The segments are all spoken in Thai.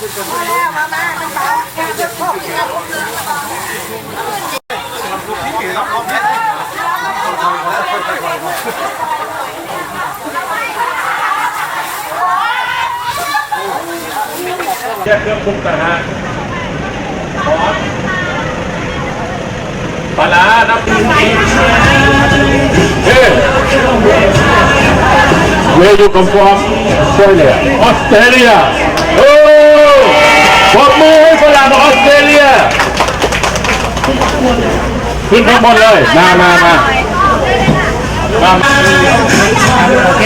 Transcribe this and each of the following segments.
แยกเครื่องปรุงต่างหากปลาร้าน้ำปรุงเฮ้ Where you come from? Australia. Australia. โอ้ปรบมือให้ฝรั่งออสเตรเลียขึ้นข้างบนเลย มามามามาโอเค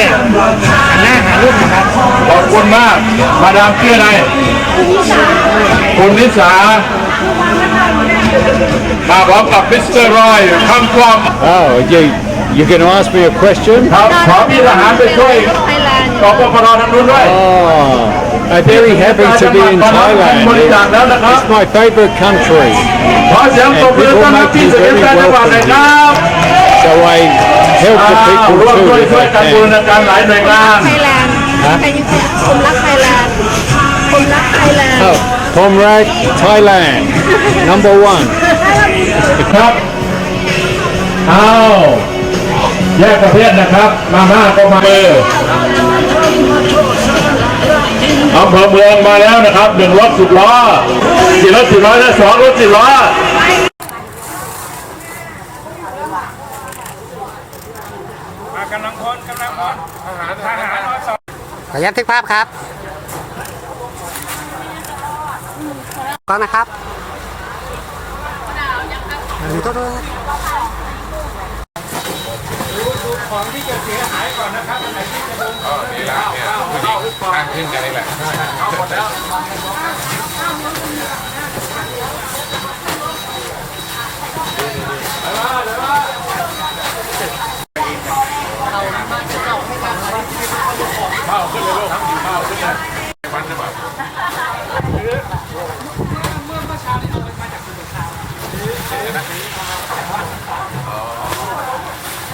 หันหน้าหารูปนะครับ ขอบคุณมาก มาดามเกี้ยอะไรคุณนิสามาพร้อมกับมิสเตอร์รอยคำความ Oh, you, you're going to ask me a question? ครับขอพี่ทหารไปช่วยกองปปรทางนู้นด้วย Oh, I'm very happy to be in Thailand. It's my favorite country. ขอเสียงปรบมือต้อนรับพี่สุริยนต์จังหวัดหน่อยครับ So I help อ้า the ว people ร่วม too ด้วย if ช่วย I กันบูร can. ณาการหลายหน่วยงานไทยแลนด์ใครอยู่คนรักไทยแลนด์คนรักไทยแลนด์ Oh, Comrade Thailand, number one. ครับอ้าวแยกประเภทนะครับ มาม่าก็มาเบอร์ อำเภอเมืองมาแล้วนะครับหนึ่งรถสิบล้อกี่รถสิบล้อและสองรถสิบล้อกำลังพลกำลังพลทหารทหารอสขออนุญาตทึกภาพครับกล้องนะครับหนึ่งตัวด้วย ของที่จะเสียหายก่อนนะครับอันไหนที่จะโดนนี่แหละเนี่ยผู้หญิงข้างขึ้นกันนี่แหละเอาหมดแล้ว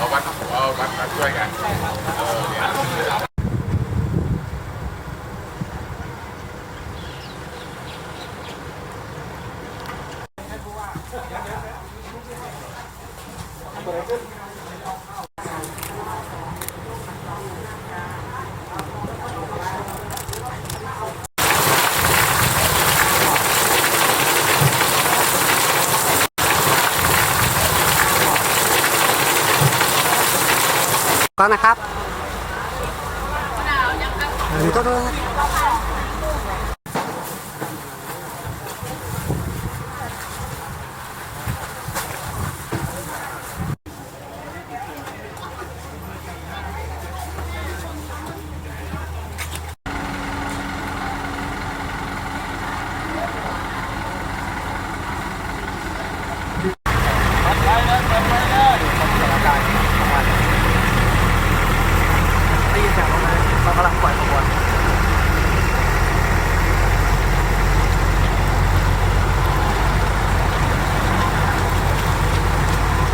เอาวัดเอาวัดมา ช่วยกันเออ กล้องนะครับหนึ่งตัวด้วยได้ยินเสียงรถไหมเราก